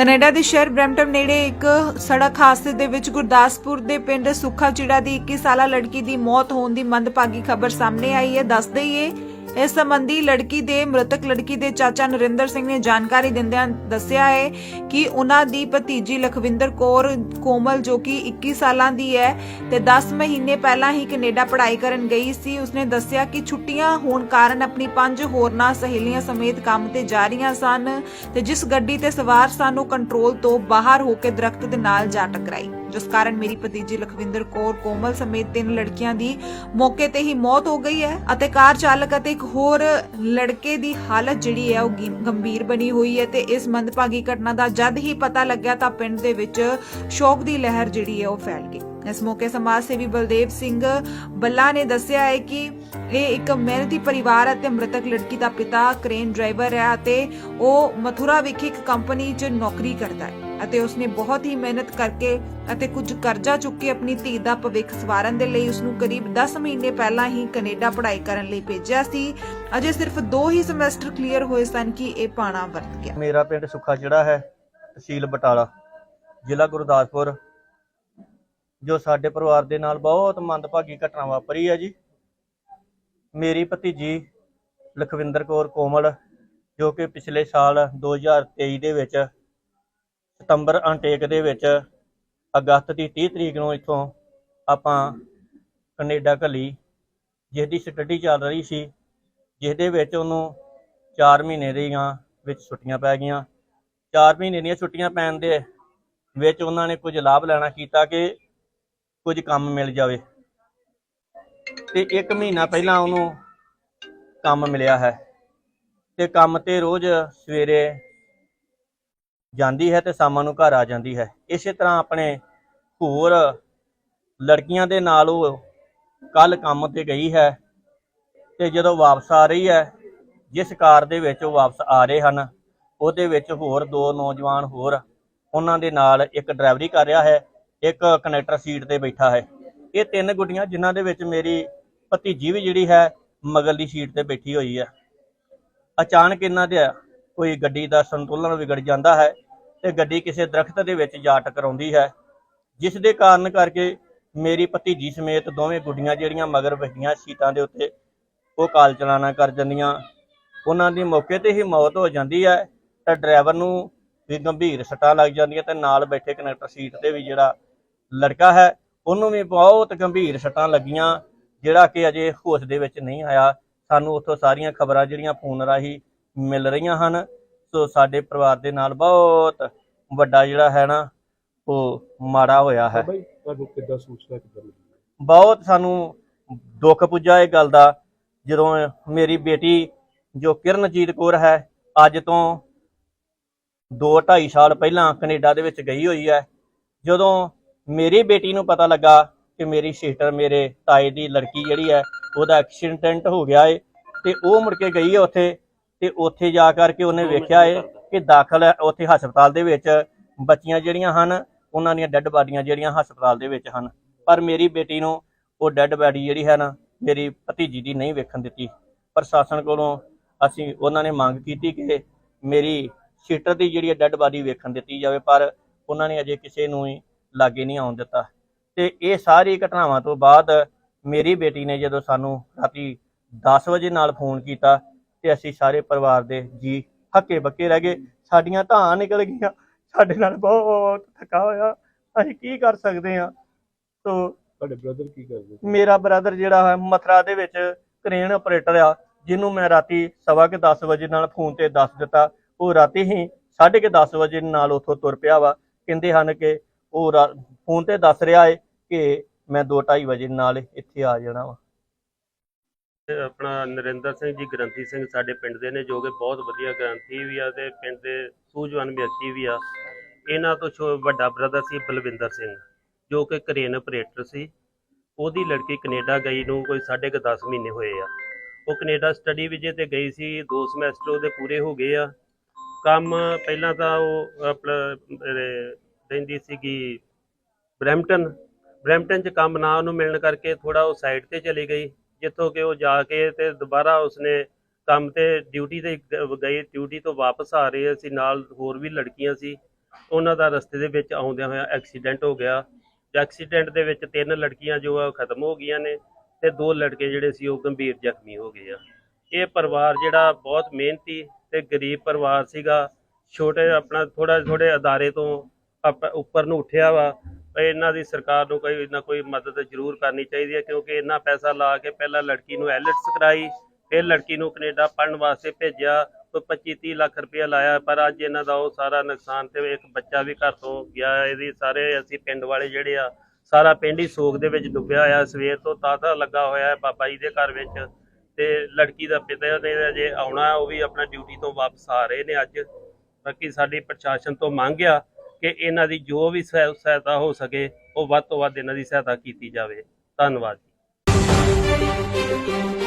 Canada ਦੇ ਸ਼ਹਿਰ Brampton ਨੇੜੇ ਇੱਕ ਸੜਕ ਹਾਦਸੇ ਦੇ ਵਿੱਚ ਗੁਰਦਾਸਪੁਰ ਦੇ ਪਿੰਡ ਸੁੱਖਾ ਚਿੜਾ ਦੀ 21 ਸਾਲਾ ਲੜਕੀ ਦੀ ਮੌਤ ਹੋਣ ਦੀ ਮੰਦਭਾਗੀ ਖਬਰ ਸਾਹਮਣੇ ਆਈ ਹੈ। ਦੱਸ ਦਈਏ ਇਸ ਸੰਬੰਧੀ ਲੜਕੀ ਦੇ, ਮ੍ਰਿਤਕ ਲੜਕੀ ਦੇ ਚਾਚਾ ਨਰਿੰਦਰ ਸਿੰਘ ਨੇ ਜਾਣਕਾਰੀ ਦਿੰਦਿਆਂ ਦੱਸਿਆ ਹੈ ਕਿ ਉਹਨਾਂ ਦੀ ਭਤੀਜੀ ਲਖਵਿੰਦਰ ਕੌਰ ਕੋਮਲ, ਜੋ ਕਿ 21 ਸਾਲਾਂ ਦੀ ਹੈ ਤੇ 10 ਮਹੀਨੇ ਪਹਿਲਾਂ ਹੀ ਕੈਨੇਡਾ ਪੜ੍ਹਾਈ ਕਰਨ ਗਈ ਸੀ, ਉਸਨੇ ਦੱਸਿਆ ਕਿ ਛੁੱਟੀਆਂ ਹੋਣ ਕਾਰਨ ਆਪਣੀ ਪੰਜ ਹੋਰਨਾਂ ਸਹੇਲੀਆਂ ਸਮੇਤ ਕੰਮ ਤੇ ਜਾ ਰਹੀਆਂ ਸਨ ਤੇ ਜਿਸ ਗੱਡੀ ਤੇ ਸਵਾਰ ਸਨ, ਉਹ ਕੰਟਰੋਲ ਤੋਂ ਬਾਹਰ ਹੋ ਕੇ ਦਰਖਤ ਦੇ ਨਾਲ ਜਾ ਟਕਰਾਈ। ਜਿਸ ਕਾਰਨ ਮੇਰੀ ਭਤੀਜੀ ਲਖਵਿੰਦਰ ਕੌਰ ਕੋਮਲ ਸਮੇਤ ਤਿੰਨ ਲੜਕੀਆਂ ਦੀ ਮੌਕੇ ਤੇ ਹੀ ਮੌਤ ਹੋ ਗਈ ਹੈ ਅਤੇ ਕਾਰ ਚਾਲਕ ਅਤੇ ਇੱਕ ਹੋਰ ਲੜਕੇ ਦੀ ਹਾਲਤ ਜਿਹੜੀ ਹੈ ਉਹ ਗੰਭੀਰ ਬਣੀ ਹੋਈ ਹੈ ਤੇ ਇਸ ਮੰਦਭਾਗੀ ਘਟਨਾ ਦਾ ਜਦ ਹੀ ਪਤਾ ਲੱਗਿਆ ਤਾਂ ਪਿੰਡ ਦੇ ਵਿੱਚ ਸ਼ੋਕ ਦੀ ਲਹਿਰ ਜਿਹੜੀ ਹੈ ਉਹ ਫੈਲ ਗਈ। ਇਸ ਮੌਕੇ ਸਮਾਜ ਸੇਵੀ ਬਲਦੇਵ ਸਿੰਘ ਬੱਲਾ ਨੇ ਦੱਸਿਆ ਹੈ ਕਿ ਇਹ ਇੱਕ ਮਿਹਨਤੀ ਪਰਿਵਾਰ ਅਤੇ ਮ੍ਰਿਤਕ ਲੜਕੀ ਦਾ ਪਿਤਾ ਕ੍ਰੇਨ ਡਰਾਈਵਰ ਹੈ ਅਤੇ ਉਹ ਮਥੁਰਾ ਵਿਖੇ ਇੱਕ ਕੰਪਨੀ 'ਚ ਨੌਕਰੀ ਕਰਦਾ ਹੈ। ਅਤੇ ਉਸਨੇ ਬਹੁਤ ਹੀ ਮਿਹਨਤ ਕਰਕੇ ਅਤੇ ਕੁਝ ਕਰਜ਼ਾ ਚੁੱਕ ਕੇ ਆਪਣੀ ਧੀ ਦਾ ਭਵਿੱਖ ਸਵਾਰਨ ਦੇ ਲਈ ਉਸਨੂੰ ਕਰੀਬ 10 ਮਹੀਨੇ ਪਹਿਲਾਂ ਹੀ ਕੈਨੇਡਾ ਪੜ੍ਹਾਈ ਕਰਨ ਲਈ ਭੇਜਿਆ ਸੀ। ਅਜੇ ਸਿਰਫ 2 ਹੀ ਸਮੈਸਟਰ ਕਲੀਅਰ ਹੋਏ ਸਨ ਕਿ ਇਹ ਪਾਣਾ ਵਰਤ ਗਿਆ। ਮੇਰਾ ਪਿੰਡ ਸੁੱਖਾ ਜਿਹੜਾ ਹੈ, ਤਹਿਸੀਲ ਬਟਾਲਾ, ਜ਼ਿਲ੍ਹਾ ਗੁਰਦਾਸਪੁਰ, ਜੋ ਸਾਡੇ ਪਰਿਵਾਰ ਦੇ ਨਾਲ ਬਹੁਤ ਮੰਦਭਾਗੀ ਘਟਨਾ ਵਾਪਰੀ ਹੈ ਜੀ। ਮੇਰੀ ਭਤੀਜੀ ਲਖਵਿੰਦਰ ਕੌਰ ਕੋਮਲ, ਜੋ ਕਿ ਪਿਛਲੇ ਸਾਲ 2023 ਦੇ ਵਿੱਚ ਸਤੰਬਰ ਅਨਟੇਕ ਦੇ ਵਿੱਚ ਅਗਸਤ ਦੀ 30 ਤਰੀਕ ਨੂੰ ਇੱਥੋਂ ਆਪਾਂ ਕੈਨੇਡਾ ਘੱਲੀ ਜਿਸ ਦੀ ਸਟੱਡੀ ਚੱਲ ਰਹੀ ਸੀ ਜਿਸ ਦੇ ਵਿੱਚ ਉਹਨੂੰ 4 ਮਹੀਨੇ ਦੀਆਂ ਵਿੱਚ ਛੁੱਟੀਆਂ ਪੈ ਗਈਆਂ। 4 ਮਹੀਨੇ ਦੀਆਂ ਛੁੱਟੀਆਂ ਪੈਣ ਦੇ ਵਿੱਚ ਉਹਨਾਂ ਨੇ ਕੁਝ ਲਾਭ ਲੈਣਾ ਕੀਤਾ ਕਿ ਕੁਝ ਕੰਮ ਮਿਲ ਜਾਵੇ। ਤੇ 1 ਮਹੀਨਾ ਪਹਿਲਾਂ ਉਹਨੂੰ ਕੰਮ ਮਿਲਿਆ ਹੈ। ਤੇ ਕੰਮ ਤੇ ਰੋਜ਼ ਸਵੇਰੇ ਜਾਂਦੀ ਹੈ ਤੇ ਸ਼ਾਮਾਂ ਨੂੰ ਘਰ ਆ ਜਾਂਦੀ ਹੈ। ਇਸੇ ਤਰ੍ਹਾਂ ਆਪਣੇ ਹੋਰ ਲੜਕੀਆਂ ਦੇ ਨਾਲ ਉਹ ਕੱਲ ਕੰਮ ਤੇ ਗਈ ਹੈ ਤੇ ਜਦੋਂ ਵਾਪਸ ਆ ਰਹੀ ਹੈ, ਜਿਸ ਕਾਰ ਦੇ ਵਿੱਚ ਉਹ ਵਾਪਸ ਆ ਰਹੇ ਹਨ, ਉਹਦੇ ਵਿੱਚ ਹੋਰ ਦੋ ਨੌਜਵਾਨ ਹੋਰ ਉਹਨਾਂ ਦੇ ਨਾਲ ਇੱਕ ਡਰਾਈਵਰੀ ਕਰ ਰਿਹਾ ਹੈ, ਇੱਕ ਕਨੈਕਟਰ ਸੀਟ ਤੇ ਬੈਠਾ ਹੈ। ਇਹ ਤਿੰਨ ਗੁੱਡੀਆਂ ਜਿਨ੍ਹਾਂ ਦੇ ਵਿੱਚ ਮੇਰੀ ਭਤੀਜੀ ਵੀ ਜਿਹੜੀ ਹੈ ਮਗਰਲੀ ਸੀਟ ਤੇ ਬੈਠੀ ਹੋਈ ਹੈ। ਅਚਾਨਕ ਇਹਨਾਂ ਦੇ ਕੋਈ ਗੱਡੀ ਦਾ ਸੰਤੁਲਨ ਵਿਗੜ ਜਾਂਦਾ ਹੈ ਤੇ ਗੱਡੀ ਕਿਸੇ ਦਰਖਤ ਦੇ ਵਿੱਚ ਜਾ ਟਕਰਾਉਂਦੀ ਹੈ, ਜਿਸ ਦੇ ਕਾਰਨ ਕਰਕੇ ਮੇਰੀ ਭਤੀਜੀ ਸਮੇਤ ਦੋਵੇਂ ਗੁੱਡੀਆਂ ਜਿਹੜੀਆਂ ਮਗਰ ਬੈਠੀਆਂ ਸੀਟਾਂ ਦੇ ਉੱਤੇ, ਉਹ ਕਾਲ ਚਲਾਣਾ ਕਰ ਜਾਂਦੀਆਂ। ਉਹਨਾਂ ਦੀ ਮੌਕੇ ਤੇ ਹੀ ਮੌਤ ਹੋ ਜਾਂਦੀ ਹੈ, ਤਾਂ ਡਰਾਈਵਰ ਨੂੰ ਵੀ ਗੰਭੀਰ ਸੱਟਾਂ ਲੱਗ ਜਾਂਦੀਆਂ ਤੇ ਨਾਲ ਬੈਠੇ ਕਨੈਕਟਰ ਸੀਟ ਤੇ ਵੀ ਜਿਹੜਾ ਲੜਕਾ ਹੈ, ਉਹਨੂੰ ਵੀ ਬਹੁਤ ਗੰਭੀਰ ਸੱਟਾਂ ਲੱਗੀਆਂ, ਜਿਹੜਾ ਕਿ ਅਜੇ ਹੋਸ਼ ਦੇ ਵਿੱਚ ਨਹੀਂ ਆਇਆ। ਸਾਨੂੰ ਉੱਥੋਂ ਸਾਰੀਆਂ ਖਬਰਾਂ ਜਿਹੜੀਆਂ ਫੋਨ ਰਾਹੀਂ ਮਿਲ ਰਹੀਆਂ ਹਨ। ਸੋ ਸਾਡੇ ਪਰਿਵਾਰ ਦੇ ਨਾਲ ਬਹੁਤ ਵੱਡਾ ਜਿਹੜਾ ਹੈ ਨਾ ਉਹ ਮਾੜਾ ਹੋਇਆ ਹੈ। ਬਾਈ ਤੁਹਾਨੂੰ ਕਿੱਦਾਂ ਸੂਚਨਾ ਕਿੱਦਾਂ ਮਿਲੀ? ਬਹੁਤ ਸਾਨੂੰ ਦੁੱਖ ਪੁੱਜਾ ਇਹ ਗੱਲ ਦਾ ਜਦੋਂ ਮੇਰੀ ਬੇਟੀ ਜੋ ਕਿਰਨਜੀਤ ਕੌਰ ਹੈ ਅੱਜ ਤੋਂ 2.5 ਸਾਲ ਪਹਿਲਾਂ ਕੈਨੇਡਾ ਦੇ ਵਿੱਚ ਗਈ ਹੋਈ ਹੈ। ਜਦੋਂ ਮੇਰੀ ਬੇਟੀ ਨੂੰ ਪਤਾ ਲੱਗਾ ਕਿ ਮੇਰੀ ਸਿਸਟਰ ਮੇਰੇ ਤਾਏ ਦੀ ਲੜਕੀ ਜਿਹੜੀ ਹੈ ਉਹਦਾ ਐਕਸੀਡੈਂਟ ਹੋ ਗਿਆ ਏ ਤੇ ਉਹ ਮੁੜ ਕੇ ਗਈ ਹੈ ਉੱਥੇ। ਤੇ ਉੱਥੇ ਜਾ ਕਰਕੇ ਉਹਨੇ ਵੇਖਿਆ ਏ ਕਿ ਦਾਖਲ ਹੈ ਉੱਥੇ ਹਸਪਤਾਲ ਦੇ ਵਿੱਚ ਬੱਚੀਆਂ ਜਿਹੜੀਆਂ ਹਨ ਉਹਨਾਂ ਦੀਆਂ ਡੈੱਡ ਬਾਡੀਆਂ ਜਿਹੜੀਆਂ ਹਸਪਤਾਲ ਦੇ ਵਿੱਚ ਹਨ। ਪਰ ਮੇਰੀ ਬੇਟੀ ਨੂੰ ਉਹ ਡੈੱਡ ਬਾਡੀ ਜਿਹੜੀ ਹੈ ਨਾ ਮੇਰੀ ਭਤੀਜੀ ਦੀ ਨਹੀਂ ਵੇਖਣ ਦਿੱਤੀ। ਪ੍ਰਸ਼ਾਸਨ ਕੋਲੋਂ ਅਸੀਂ ਉਹਨਾਂ ਨੇ ਮੰਗ ਕੀਤੀ ਕਿ ਮੇਰੀ ਸਿਸਟਰ ਦੀ ਜਿਹੜੀ ਡੈੱਡ ਬਾਡੀ ਵੇਖਣ ਦਿੱਤੀ ਜਾਵੇ ਪਰ ਉਹਨਾਂ ਨੇ ਅਜੇ ਕਿਸੇ ਨੂੰ ਹੀ ਲਾਗੇ ਨਹੀਂ ਆਉਣ ਦਿੱਤਾ। ਤੇ ਇਹ ਸਾਰੀ ਘਟਨਾਵਾਂ ਤੋਂ ਬਾਅਦ ਮੇਰੀ ਬੇਟੀ ਨੇ ਜਦੋਂ ਸਾਨੂੰ ਰਾਤੀ 10 ਵਜੇ ਨਾਲ ਫੋਨ ਕੀਤਾ ਤੇ ਅਸੀਂ ਸਾਰੇ ਪਰਿਵਾਰ ਦੇ ਜੀ ਹੱਕੇ ਬੱਕੇ ਰਹਿ ਗਏ। ਸਾਡੀਆਂ ਧਾਂ ਨਿਕਲ ਗਈਆਂ। ਸਾਡੇ ਨਾਲ ਬਹੁਤ ਥਕਾ ਹੋਇਆ। ਅਸੀਂ ਕੀ ਕਰ ਸਕਦੇ ਹਾਂ? ਸੋ ਤੁਹਾਡੇ ਬ੍ਰਦਰ ਕੀ ਕਰਦੇ? ਮੇਰਾ ਬ੍ਰਦਰ ਜਿਹੜਾ ਹੈ ਮਥਰਾ ਦੇ ਵਿੱਚ ਕ੍ਰੇਨ ਆਪਰੇਟਰ ਆ ਜਿਹਨੂੰ ਮੈਂ ਰਾਤੀ ਸਵਾ ਕੇ 10 ਵਜੇ ਨਾਲ ਫੋਨ ਤੇ ਦੱਸ ਦਿੱਤਾ। ਉਹ ਰਾਤੀ ਹੀ 10:30 ਵਜੇ ਨਾਲ ਉੱਥੋਂ ਤੁਰ ਪਿਆ ਵਾ। ਕਹਿੰਦੇ ਹਨ ਕਿ ਉਹ ਫੋਨ ਤੇ ਦੱਸ ਰਿਹਾ ਏ ਕਿ ਮੈਂ 2:30 ਵਜੇ ਨਾਲ ਇੱਥੇ ਆ ਜਾਣਾ ਵਾ। ਆਪਣਾ ਨਰਿੰਦਰ ਸਿੰਘ ਜੀ ਗ੍ਰੰਥੀ ਸਿੰਘ ਸਾਡੇ ਪਿੰਡ ਦੇ ਨੇ ਜੋ ਕਿ ਬਹੁਤ ਵਧੀਆ ਗ੍ਰੰਥੀ ਵੀ ਆ ਤੇ ਪਿੰਡ ਦੇ ਸੂਝਵਾਨ ਵਿਅਕਤੀ ਵੀ ਆ। ਇਹਨਾਂ ਤੋਂ ਛੋ- ਵੱਡਾ ਬ੍ਰਦਰ ਸੀ ਬਲਵਿੰਦਰ ਸਿੰਘ ਜੋ ਕਿ ਕਰੇਨ ਆਪਰੇਟਰ ਸੀ। ਉਹਦੀ ਲੜਕੀ ਕੈਨੇਡਾ ਗਈ ਨੂੰ ਕੋਈ ਸਾਢੇ ਕੁ 10 ਮਹੀਨੇ ਹੋਏ ਆ। ਉਹ ਕੈਨੇਡਾ ਸਟੱਡੀ ਵਿਜੇ ਤੇ ਗਈ ਸੀ ਦੋ ਸਮੈਸਟਰ ਉਹਦੇ ਪੂਰੇ ਹੋ ਗਏ ਆ। ਕੰਮ ਪਹਿਲਾਂ ਤਾਂ ਉਹ ਆਪਣਾ ਅਹ, ਰਹਿੰਦੀ ਸੀਗੀ ਬਰੈਂਪਟਨ। ਬ੍ਰੈਂਪਟਨ 'ਚ ਕੰਮ ਨਾ ਉਹਨੂੰ ਮਿਲਣ ਕਰਕੇ ਥੋੜਾ ਉਹ ਸਾਈਡ ਤੇ ਚਲੀ ਗਈ। ਜਿੱਥੋਂ ਕਿ ਉਹ ਜਾ ਕੇ ਤੇ ਦੁਬਾਰਾ ਉਸਨੇ ਕੰਮ ਤੇ ਡਿਊਟੀ ਤੇ ਗ- ਗਈ ਡਿਊਟੀ ਤੋਂ ਵਾਪਸ ਆ ਰਹੇ ਸੀ, ਨਾਲ ਹੋਰ ਵੀ ਲੜਕੀਆਂ ਸੀ। ਉਹਨਾਂ ਦਾ ਰਸਤੇ ਦੇ ਵਿੱਚ ਆਉਂਦਿਆਂ ਹੋਇਆ ਐਕਸੀਡੈਂਟ ਹੋ ਗਿਆ। ਐਕਸੀਡੈਂਟ ਦੇ ਵਿੱਚ ਤਿੰਨ ਲੜਕੀਆਂ ਜੋ ਆ ਉਹ ਖਤਮ ਹੋ ਗਈਆਂ ਨੇ ਤੇ ਦੋ ਲੜਕੇ ਜਿਹੜੇ ਸੀ ਉਹ ਗੰਭੀਰ ਜ਼ਖਮੀ ਹੋ ਗਏ ਆ। ਇਹ ਪਰਿਵਾਰ ਜਿਹੜਾ ਬਹੁਤ ਮਿਹਨਤੀ ਤੇ ਗਰੀਬ ਪਰਿਵਾਰ ਸੀਗਾ। ਛੋਟੇ ਆਪਣਾ ਥੋੜਾ ਥੋੜੇ ਅਦਾਰੇ ਤੋਂ ਆਪ- ਉੱਪਰ ਨੂੰ ਉੱਠਿਆ ਵਾ। ਤੇ ਇਹਨਾਂ ਦੀ ਸਰਕਾਰ ਨੂੰ ਕੋਈ ਨਾ ਕੋਈ ਮਦਦ ਜ਼ਰੂਰ ਕਰਨੀ ਚਾਹੀਦੀ ਹੈ, ਕਿਉਂਕਿ ਇੰਨਾ ਪੈਸਾ ਲਾ ਕੇ ਪਹਿਲਾਂ ਲੜਕੀ ਨੂੰ ਐਲਿਟਸ ਕਰਾਈ, ਫਿਰ ਲੜਕੀ ਨੂੰ ਕੈਨੇਡਾ ਪੜਨ ਵਾਸਤੇ ਭੇਜਿਆ, ਕੋਈ 25 30 ਲੱਖ ਰੁਪਇਆ ਲਾਇਆ, ਪਰ ਅੱਜ ਇਹਨਾਂ ਦਾ ਉਹ ਸਾਰਾ ਨੁਕਸਾਨ ਤੇ ਇੱਕ ਬੱਚਾ ਵੀ ਘਰ ਤੋਂ ਗਿਆ ਇਹਦੀ ਸਾਰੇ ਅਸੀਂ ਪਿੰਡ ਵਾਲੇ ਜਿਹੜੇ ਆ, ਸਾਰਾ ਪਿੰਡ ਹੀ ਸੋਗ ਦੇ ਵਿੱਚ ਡੁੱਬਿਆ ਹੋਇਆ, ਸਵੇਰ ਤੋਂ ਤਾਤਾ ਲੱਗਾ ਹੋਇਆ ਹੈ ਬਾਬਾ ਜੀ ਦੇ ਘਰ ਵਿੱਚ ਤੇ ਲੜਕੀ ਦਾ ਪਿਤਾ ਨੇ ਜੇ ਆਉਣਾ, ਉਹ ਵੀ ਆਪਣਾ ਡਿਊਟੀ ਤੋਂ ਵਾਪਸ ਆ ਰਹੇ ਨੇ ਅੱਜ, ਬਾਕੀ ਸਾਡੀ ਪ੍ਰਸ਼ਾਸਨ ਤੋਂ ਮੰਗ ਆ ਕਿ ਇਹਨਾਂ ਦੀ ਜੋ ਵੀ ਸਹਾਇ- ਸਹਾਇਤਾ ਹੋ ਸਕੇ, ਉਹ ਵੱਧ ਤੋਂ ਵੱਧ ਇਹਨਾਂ ਦੀ ਸਹਾਇਤਾ ਕੀਤੀ ਜਾਵੇ। ਧੰਨਵਾਦ ਜੀ।